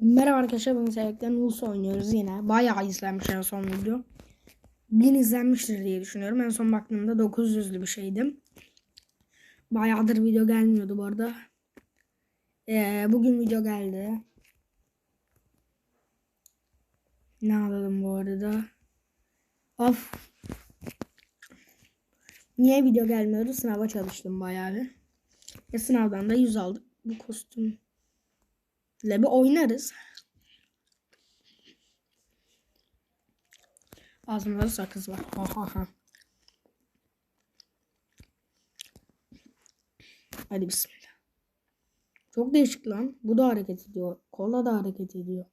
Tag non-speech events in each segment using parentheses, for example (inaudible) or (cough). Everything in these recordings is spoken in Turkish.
Merhaba arkadaşlar bugün Sevek'ten Ulus oynuyoruz yine. Bayağı izlenmiş en son video. 1000 izlenmiştir diye düşünüyorum. En son baktığımda 900'lü bir şeydi. Bayağıdır video gelmiyordu bu arada. Ee, bugün video geldi. Ne alalım bu arada? Of. Niye video gelmiyordu? Sınava çalıştım bayağı bir. Ve sınavdan da 100 aldık. Bu kostüm bir oynarız. Ağzımda da sakız var. Ha ha ha. Hadi bismillah. Çok değişik lan. Bu da hareket ediyor. Kola da hareket ediyor.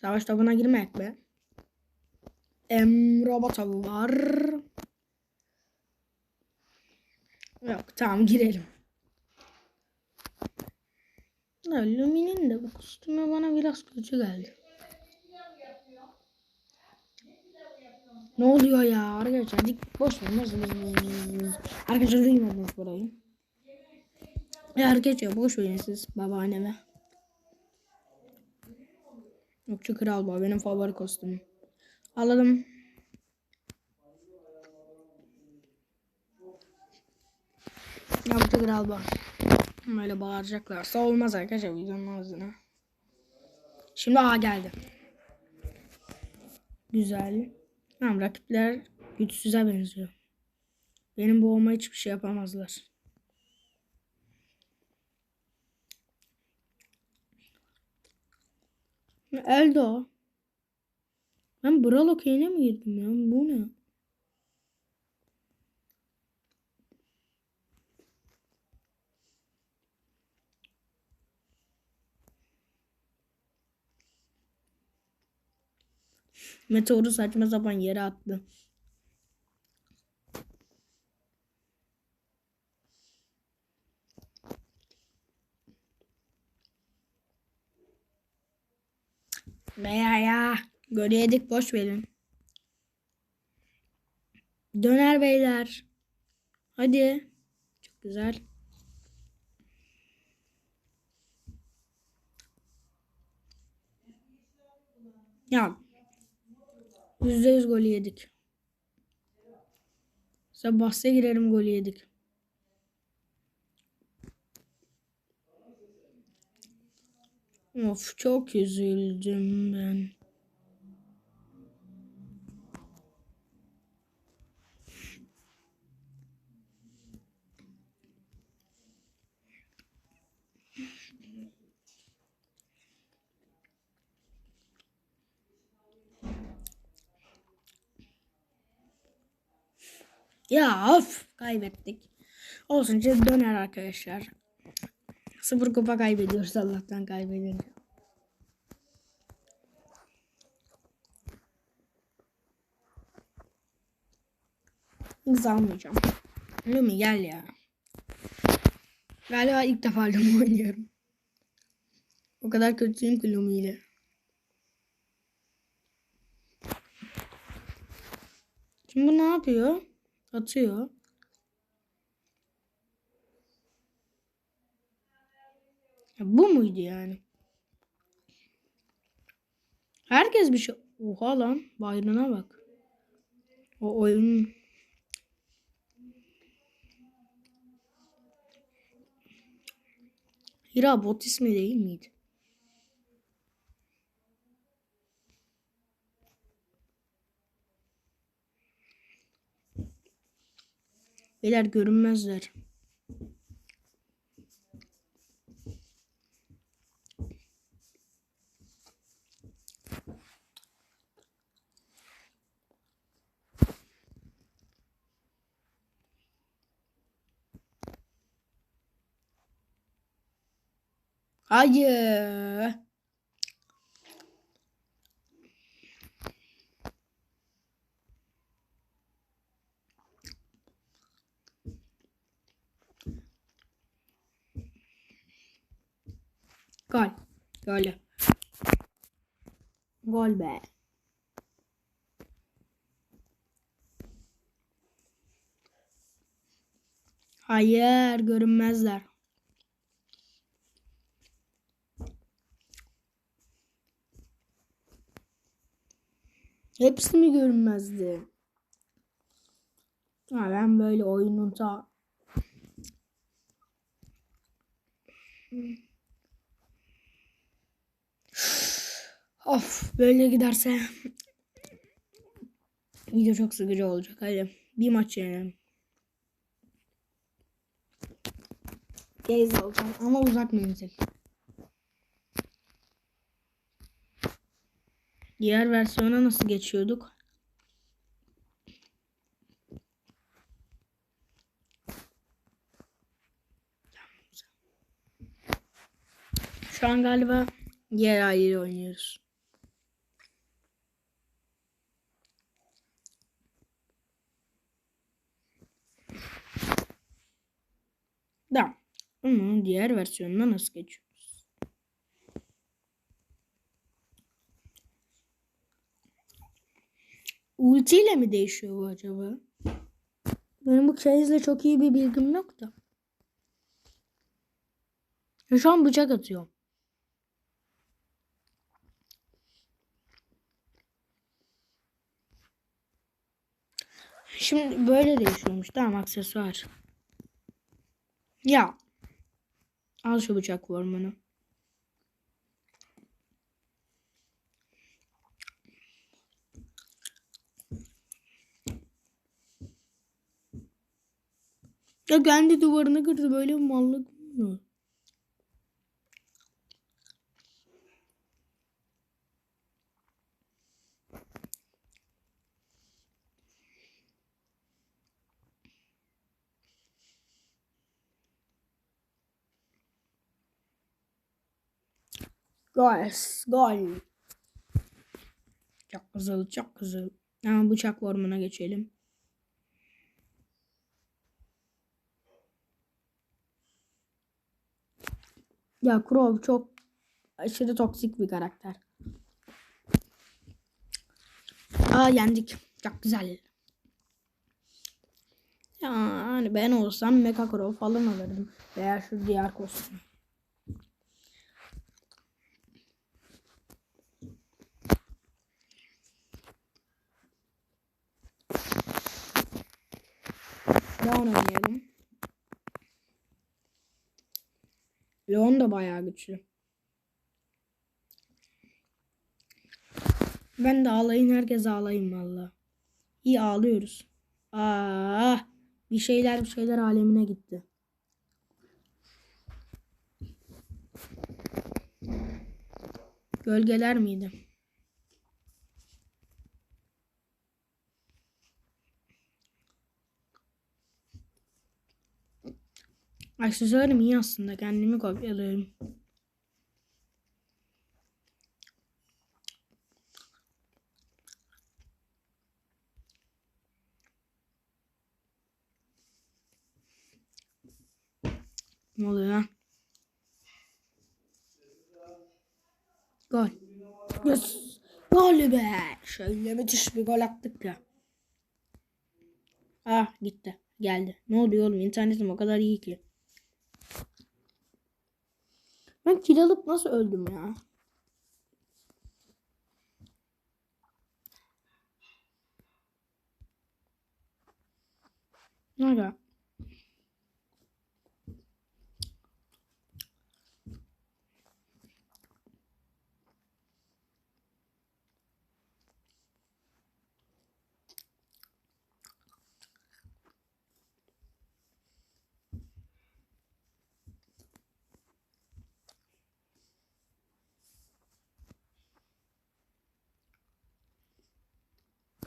Savaş tabına girmek be. Em robot avı var. Yok tamam girelim. Ya, Lumi'nin de bu kostümü bana biraz kötü geldi. Ne oluyor ya arkadaşlar? Dik boş ver. Ver. Arkadaşlar duymadınız burayı. Ya arkadaşlar boş verin siz babaanneme. Yokçu kral bu benim favori kostümüm. Alalım. Yokçu kral bu. Böyle bağıracaklarsa olmaz arkadaşlar videonun ağzına. Şimdi A geldi. Güzel. Tamam rakipler güçsüze benziyor. Benim boğuma hiçbir şey yapamazlar. Eldo. Ben Brawl okeyine mi girdim ya? Bu ne? Meteoru saçma sapan yere attı. Veya ya. Golü yedik boş verin. Döner beyler. Hadi. Çok güzel. Ya. Yüzde yüz golü yedik. Sabahsa girerim golü yedik. Of çok üzüldüm ben. Ya of kaybettik. Olsun şimdi döner arkadaşlar. Sıfır kupa kaybediyoruz Allah'tan kaybedince. Hız almayacağım. Lumi gel ya. Galiba ilk defa Lumi (laughs) oynuyorum. O kadar kötüyüm ki Lumi ile. Şimdi bu ne yapıyor? Atıyor. Ya bu muydu yani? Herkes bir şey... Oha lan. Bayrağına bak. O oyun... Hira bot ismi değil miydi? Beyler görünmezler. Hayır. Gol. Gol. Gol be. Hayır görünmezler. Hepsi mi görünmezdi? Ha, ben böyle oyunun ta... Of böyle giderse video çok sıkıcı olacak. Hadi bir maç yenelim. Gaze alacağım ama uzak menzil. Diğer versiyona nasıl geçiyorduk? Şu an galiba diğer aileyi oynuyoruz. Da. Ama diğer versiyonuna nasıl geçiyoruz? Ulti ile mi değişiyor bu acaba? Benim bu case'le çok iyi bir bilgim yok da. Şu an bıçak atıyorum. Şimdi böyle değişiyormuş. Tamam aksesuar. Ya. Al şu bıçak formanı. Ya kendi duvarını kırdı böyle mallık mı? Gol. Gol. Çok güzel, çok güzel. Hemen bıçak formuna geçelim. Ya Crow çok aşırı toksik bir karakter. Aa yendik. Çok güzel. Ya hani ben olsam Mecha Crow falan alırdım. Veya şu diğer kostüm. Leon oynayalım. Leon da bayağı güçlü. Ben de ağlayın herkes ağlayın valla. İyi ağlıyoruz. Aa, bir şeyler bir şeyler alemine gitti. Gölgeler miydi? Aksesuarım iyi aslında. Kendimi kopyalıyorum. Ne oluyor lan? Gol. Yes. Gol be. Şöyle müthiş bir gol attık ya. Ah gitti. Geldi. Ne oluyor oğlum? İnternetim o kadar iyi ki. Ben kill alıp nasıl öldüm ya? Nerede?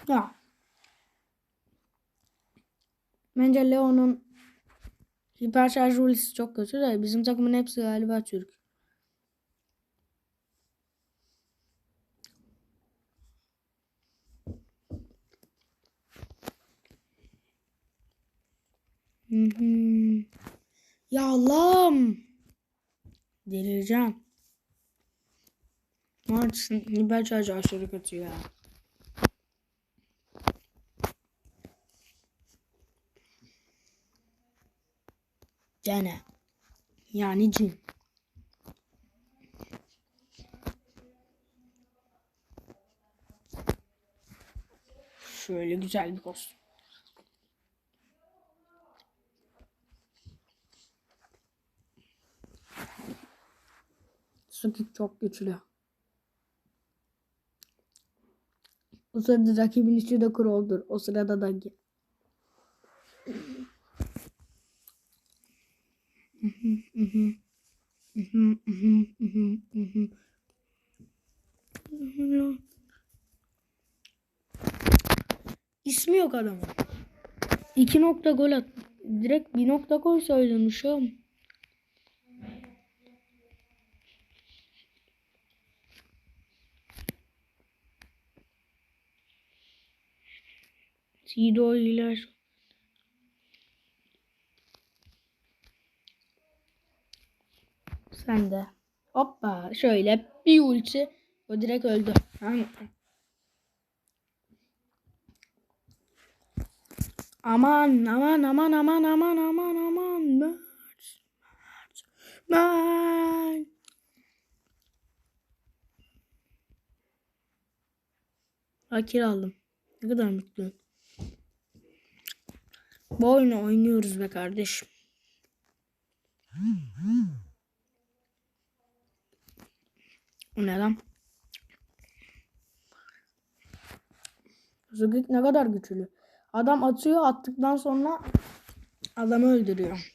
Ya. Bence Leon'un hiper şarj ultisi çok kötü de bizim takımın hepsi galiba Türk. Hı hı. Ya Allah'ım. Delireceğim. Mart'ın hiper şarj aşırı kötü ya. Gene. Yani cin. Böyle güzel bir kostüm. Sukik çok güçlü. O sırada rakibin içi de Krol'dur. O sırada da İsmi yok adamın. İki nokta gol at. Direkt bir nokta koysaydın uşağım. Sido iler. Sen de. Hoppa şöyle bir ulti. O direkt öldü. Aman aman aman aman aman aman aman. Mert. Mert. Mert. Akil aldım. Ne kadar mutluyum. Bu oyunu oynuyoruz be kardeşim. O ne lan? Zugik ne kadar güçlü. Adam atıyor attıktan sonra adamı öldürüyor.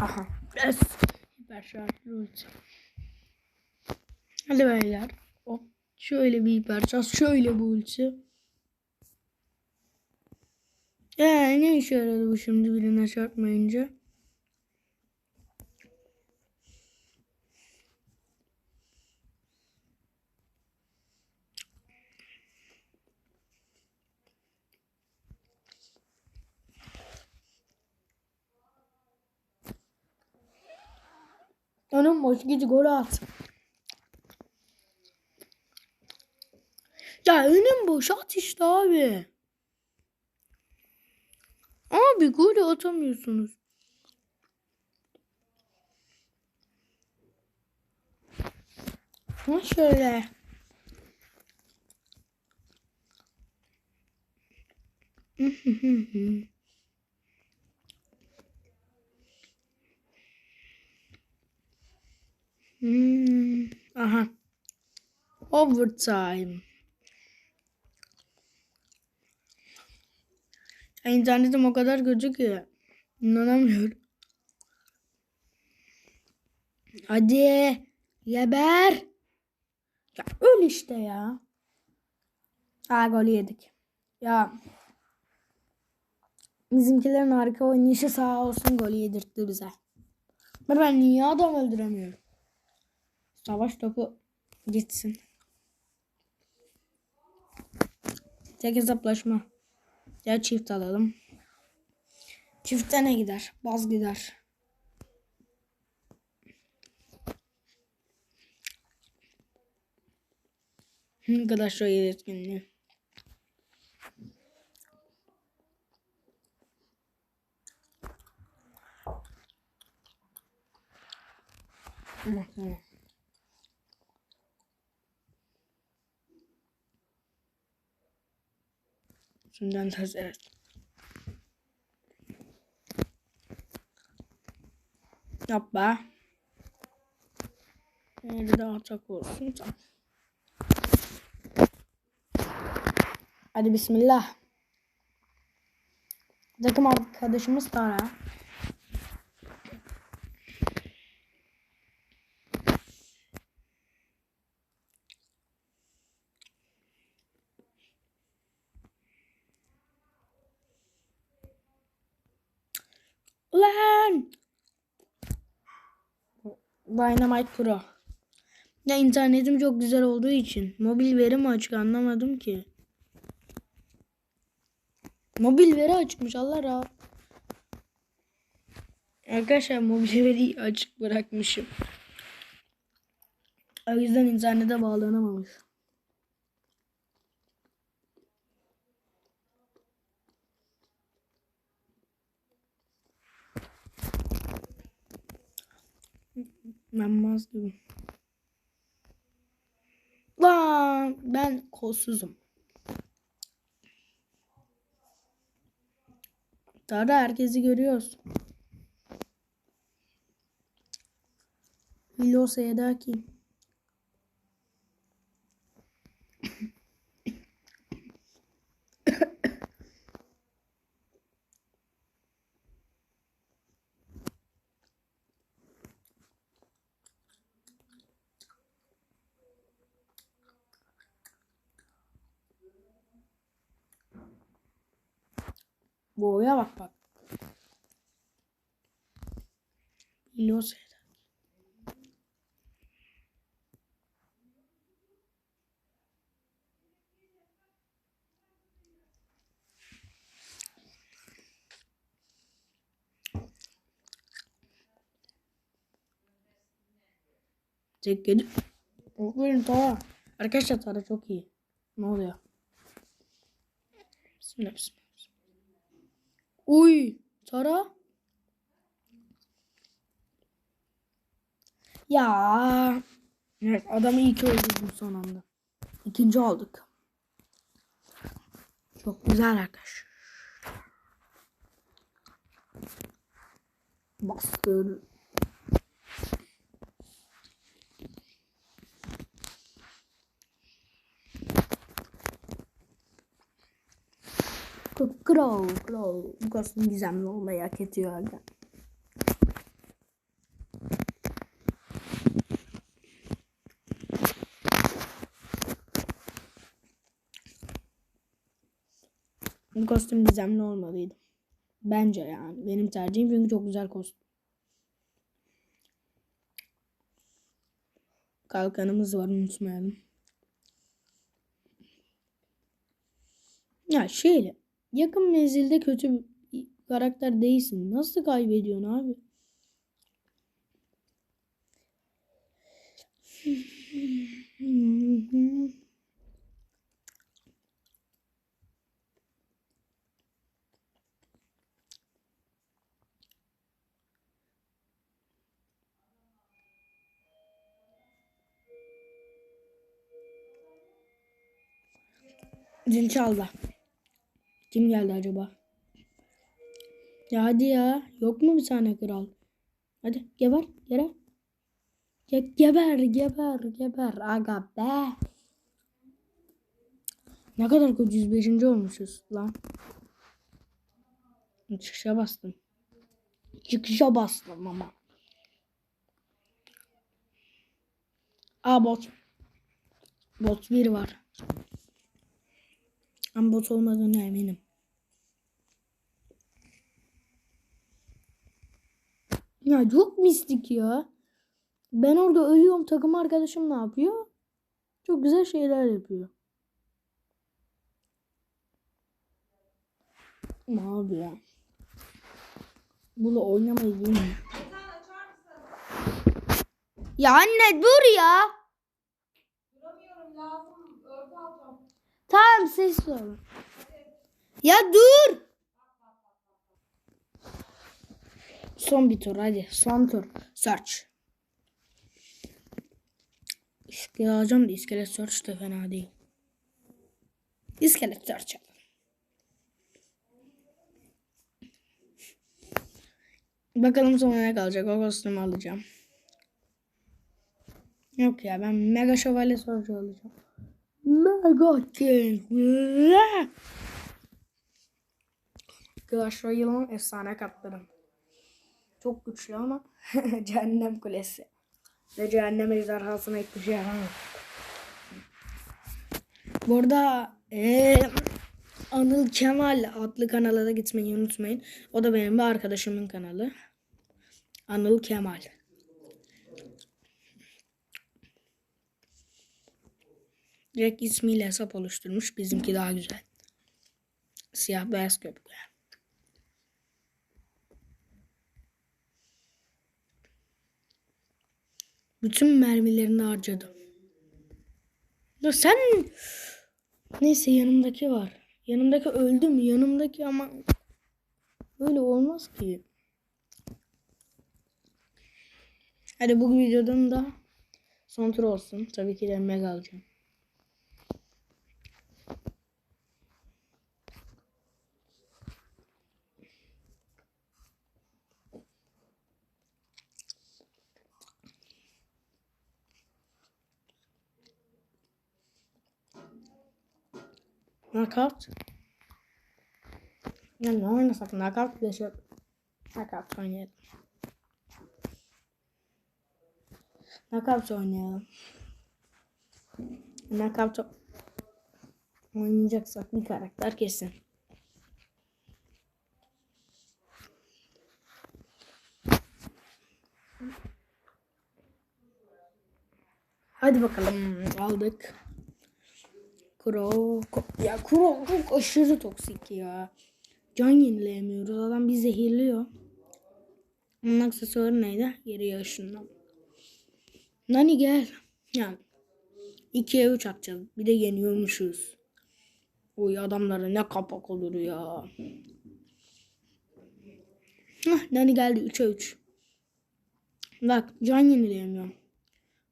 Aha. Yes. Hiper şarjlı ulti. Hadi beyler. Hop. Şöyle bir hiper şarj. Şöyle bir ulti. Ee, ne işe yaradı bu şimdi birine çarpmayınca? Önüm boş git gol at. Ya önüm boş at işte abi. Abi gol atamıyorsunuz. Ha şöyle. Hmm, aha. Overtime. Ya internetim o kadar kötü ki. İnanamıyorum. Hadi. Geber. Ya öl işte ya. Ha golü yedik. Ya. Bizimkilerin harika oynayışı sağ olsun golü yedirtti bize. Ben, ben niye adam öldüremiyorum? Savaş topu gitsin. Tek hesaplaşma. Ya çift alalım. Çifte ne gider? Baz gider. Ne kadar şöyle etkinliği. Tamam tamam. Şimdiden ters evet. Yap be. Bir daha atak olsun. Tamam. Hadi bismillah. Takım arkadaşımız Tara. Dynamite Pro. Ya internetim çok güzel olduğu için. Mobil veri mi açık anlamadım ki. Mobil veri açıkmış Allah rahat. Arkadaşlar mobil veriyi açık bırakmışım. O yüzden internete bağlanamamış. Ben mazlumum. Lan ben kolsuzum. Daha da herkesi görüyoruz. Milos Edaki. Tek yedi. Aferin Tara. Arkadaşlar Tara çok iyi. Ne oluyor? Bismillah bismillah. Uy Tara. Ya. Evet adamı iyi ki öldürdüm son anda. İkinci olduk. Çok güzel arkadaş. Bastır. Crow, Crow. Bu kostüm gizemli olmayı hak ediyor aga. Bu kostüm gizemli olmalıydı. Bence yani. Benim tercihim çünkü çok güzel kostüm. Kalkanımız var unutmayalım. Ya şeyle yakın menzilde kötü bir karakter değilsin. Nasıl kaybediyorsun abi? Zil çaldı. Kim geldi acaba? Ya hadi ya. Yok mu bir tane kral? Hadi geber. Gere. Ge geber. Geber. Geber. Aga be. Ne kadar kötü 105. olmuşuz lan. Çıkışa bastım. Çıkışa bastım ama. Aa bot. Bot 1 var. Ama bot olmadığına eminim. Ya çok mistik ya. Ben orada ölüyorum takım arkadaşım ne yapıyor? Çok güzel şeyler yapıyor. Abi ya. Bunu oynamayı. Ya anne dur ya. Duramıyorum lazım. Örtü alacağım. Tamam ses ol. Ya dur. Son bir tur hadi. Son tur. Search. İskelet alacağım da iskelet search de fena değil. İskelet search al. Bakalım sonra ne kalacak. O kostümü alacağım. Yok ya ben mega şövalye sorucu alacağım. Mega King. Clash Royale'ın efsane katlarım. Çok güçlü ama (laughs) cehennem kulesi. Ve cehennem ejderhasına şey yapamam. Burada eee, Anıl Kemal adlı kanala da gitmeyi unutmayın. O da benim bir arkadaşımın kanalı. Anıl Kemal. Direkt ismiyle hesap oluşturmuş. Bizimki daha güzel. Siyah beyaz köpük. Bütün mermilerini harcadım. Ya sen neyse yanımdaki var. Yanımdaki öldü mü? Yanımdaki ama böyle olmaz ki. Hadi bu videodan da son tur olsun. Tabii ki de mega alacağım. Knockout. Ya ne oynasak? Knockout bile şey. Knockout oynayalım. Knockout oynayalım. Knockout oynayacaksak bir karakter kesin. Hadi bakalım aldık. Kuro. Ya Kuro çok aşırı toksik ya. Can yenileyemiyoruz. Adam bizi zehirliyor. Onun aksesuarı neydi? Geriye ışınlan. Nani gel. Yani 2'ye 3 atacağız. Bir de yeniyormuşuz. Oy adamlara ne kapak olur ya. Hah, Nani geldi 3'e 3. Bak can yenileyemiyorum.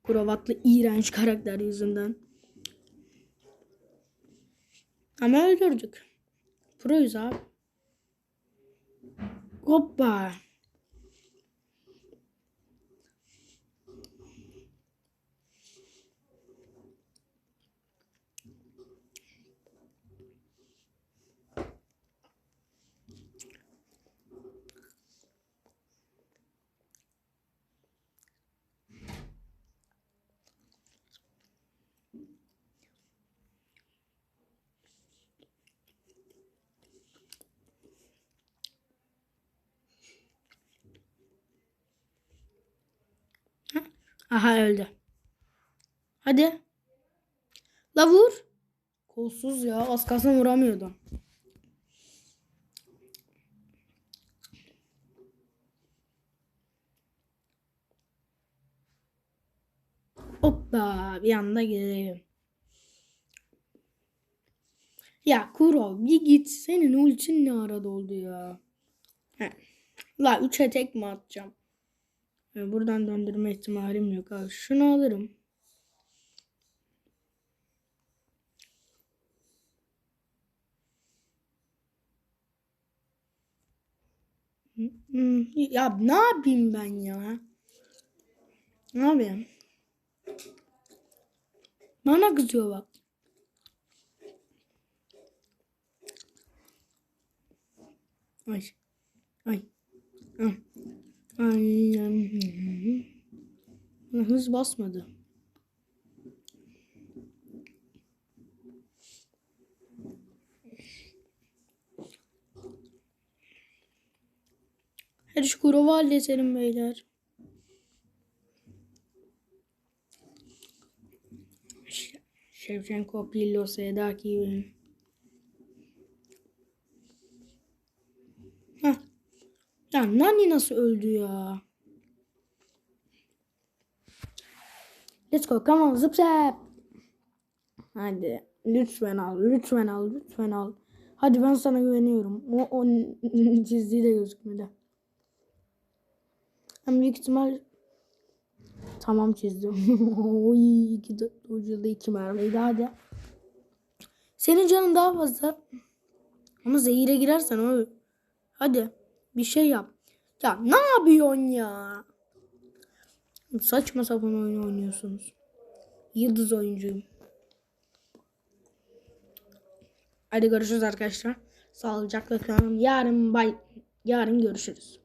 Kravatlı iğrenç karakter yüzünden. Ama öldürdük. Proyuz abi. Hoppa. Aha öldü. Hadi. La vur. Kolsuz ya. Az kalsın vuramıyordu. Hoppa. Bir anda gidelim. Ya Kuro bir git. Senin ultin ne arada oldu ya? Heh. La 3'e tek mi atacağım? Buradan döndürme ihtimalim yok abi. Şunu alırım. Hı. Ya ne yapayım ben ya? Ne yapayım? Bana kızıyor bak. Ay. Ay. Ay. Bana Hız basmadı. Hadi şu kuru halledelim beyler. Ş- Shevchenko, Pillo, Sedaki. Ya Nani nasıl öldü ya? Let's go. Come on. Zıp zap. Hadi. Lütfen al. Lütfen al. Lütfen al. Hadi ben sana güveniyorum. O, o (laughs) çizdiği de gözükmedi. Hem büyük ihtimal tamam çizdim. (laughs) Oy iki ucunda iki mermiydi hadi. Senin canın daha fazla. Ama zehire girersen o. Hadi bir şey yap. Ya ne yapıyorsun ya? Saçma sapan oyun oynuyorsunuz. Yıldız oyuncuyum. Hadi görüşürüz arkadaşlar. Sağlıcakla kalın. Yarın bay yarın görüşürüz.